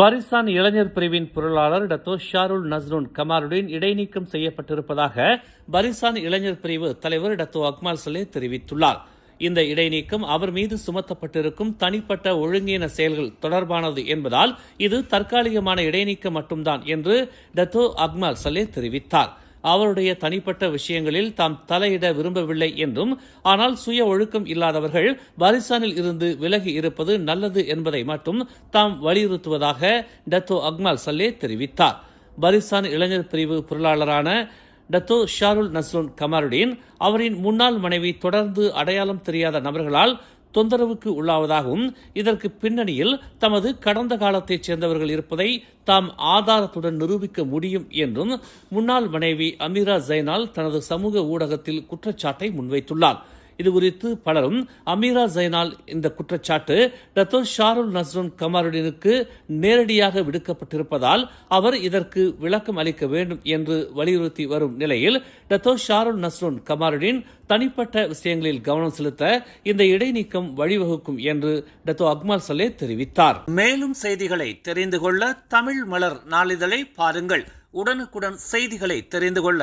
பரிசான் இளைஞர் பிரிவின் பொருளாளர் டத்தோ ஷாருல் நஸ்ருன் கமாருடன் இடைநீக்கம் செய்யப்பட்டிருப்பதாக பரிசான் இளைஞர் பிரிவு தலைவர் டத்தோ அக்மால் சலே தெரிவித்துள்ளார். இந்த இடைநீக்கம் அவர் மீது சுமத்தப்பட்டிருக்கும் தனிப்பட்ட ஒழுங்கீன செயல்கள் தொடர்பானது என்பதால் இது தற்காலிகமான இடைநீக்கம் மட்டும்தான் என்று டத்தோ அக்மால் சலே தெரிவித்தார். அவருடைய தனிப்பட்ட விஷயங்களில் தாம் தலையிட விரும்பவில்லை என்றும் ஆனால் சுய ஒழுக்கம் இல்லாதவர்கள் பாரிசானில் இருந்து விலகி இருப்பது நல்லது என்பதை மட்டும் தாம் வலியுறுத்துவதாக டத்தோ அக்மால் சல்லே தெரிவித்தார். பரிசான் இளைஞர் பிரிவு பொருளாளரான டத்தோ ஷாருல் நஸ்ருன் கமாருடீன் அவரின் முன்னாள் மனைவி தொடர்ந்து அடையாளம் தெரியாத நபர்களால் தொந்தரவுக்கு உள்ளாவதாகவும் இதற்கு பின்னணியில் தமது கடந்த காலத்தைச் சேர்ந்தவர்கள் இருப்பதை தாம் ஆதாரத்துடன் நிரூபிக்க முடியும் என்றும் முன்னாள் மனைவி அமீரா ஜைனால் தனது சமூக ஊடகத்தில் குற்றச்சாட்டை முன்வைத்துள்ளார். இது குறித்து பலரும் அமீரா ஜைனால் இந்த குற்றச்சாட்டு டத்தோ ஷாருல் நஸ்ருன் கமாருடீனுக்கு நேரடியாக விடுக்கப்பட்டிருப்பதால் அவர் இதற்கு விளக்கம் அளிக்க வேண்டும் என்று வலியுறுத்தி வரும் நிலையில் டத்தோ ஷாருல் நஸ்ருன் கமாருடீன் தனிப்பட்ட விஷயங்களில் கவனம் செலுத்த இந்த இடைநீக்கம் வழிவகுக்கும் என்று டத்தோ அக்மால் சலே தெரிவித்தார். மேலும் செய்திகளை தெரிந்து கொள்ள தமிழ் மலர் நாளிதழை பாருங்கள். உடனுக்குடன் செய்திகளை தெரிந்து கொள்ள